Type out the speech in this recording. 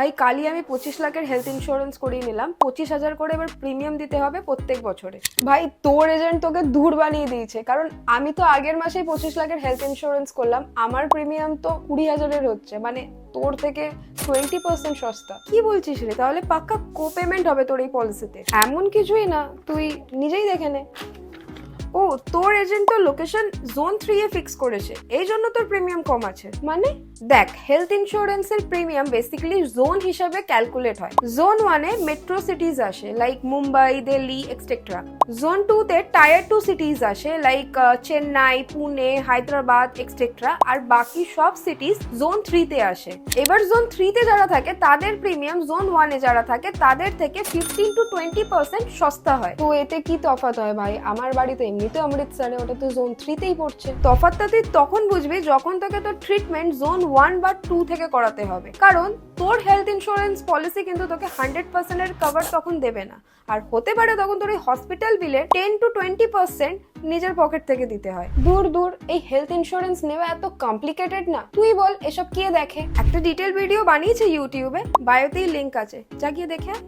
ভাই, কালই আমি পঁচিশ লাখের হেলথ ইন্স্যুরেন্স করিয়ে নিলাম। পঁচিশ হাজার করে এবার প্রিমিয়াম দিতে হবে প্রত্যেক বছরে। ভাই, তোর এজেন্ট তোকে দূর বানিয়ে দিয়েছে। কারণ আমি তো আগের মাসেই পঁচিশ লাখের হেলথ ইন্স্যুরেন্স করলাম, আমার প্রিমিয়াম তো কুড়ি হাজারের হচ্ছে। মানে তোর থেকে টোয়েন্টি পার্সেন্ট সস্তা। কি বলছিস রে? তাহলে পাক্কা কো পেমেন্ট হবে তোর এই পলিসিতে এমন কিছুই না, তুই নিজেই দেখে নে। ও তোর এজেন্ট তো লোকেশন জোন থ্রি এ ফিক্স করেছে। এই জন্য তোর প্রিমিয়াম কম আছে। মানে? দেখ হেলথ ইন্স্যুরেন্সের প্রিমিয়াম বেসিক্যালি জোন হিসাবে ক্যালকুলেট হয়। জোন ওয়ানে মেট্রো সিটিজ আসে like Mumbai Delhi etcetera zone two তে টায়ার টু সিটিজ আসে লাইক চেন্নাই পুনে হায়দ্রাবাদ এক্সেট্রা আর বাকি সব সিটিজ জোন থ্রি তে আসে। এবার জোন থ্রি তে যারা থাকে তাদের প্রিমিয়াম জোন ওয়ানে যারা থাকে তাদের থেকে ফিফটিন টু টোয়েন্টি পার্সেন্ট সস্তা হয়। তো এতে কি তফাৎ হয় ভাই? আমার বাড়ি তো এমনিতে অমৃতসরে ওটা তো জোন থ্রিতেই পড়ছে। তফাৎটা তুই তখন বুঝবি যখন তোকে তোর ট্রিটমেন্ট জোন ওয়ান বা টু থেকে করাতে হবে। কারণ তোর হেলথ ইন্স্যুরেন্স পলিসি কিন্তু তোকে হান্ড্রেড পার্সেন্টের কভার তখন দেবে না। আর হতে পারে তখন তোর এই হসপিটাল বিলে টেন টু টোয়েন্টি পার্সেন্ট নিজের পকেট থেকে দিতে হয়। দূর দূর, এই হেলথ ইন্স্যুরেন্স নেওয়া এত কমপ্লিকেটেড না। তুই বল, এসব কে দেখে? একটা ডিটেল ভিডিও বানিয়েছে ইউটিউবে বায়োতেই লিংক আছে। যা গিয়ে দেখে।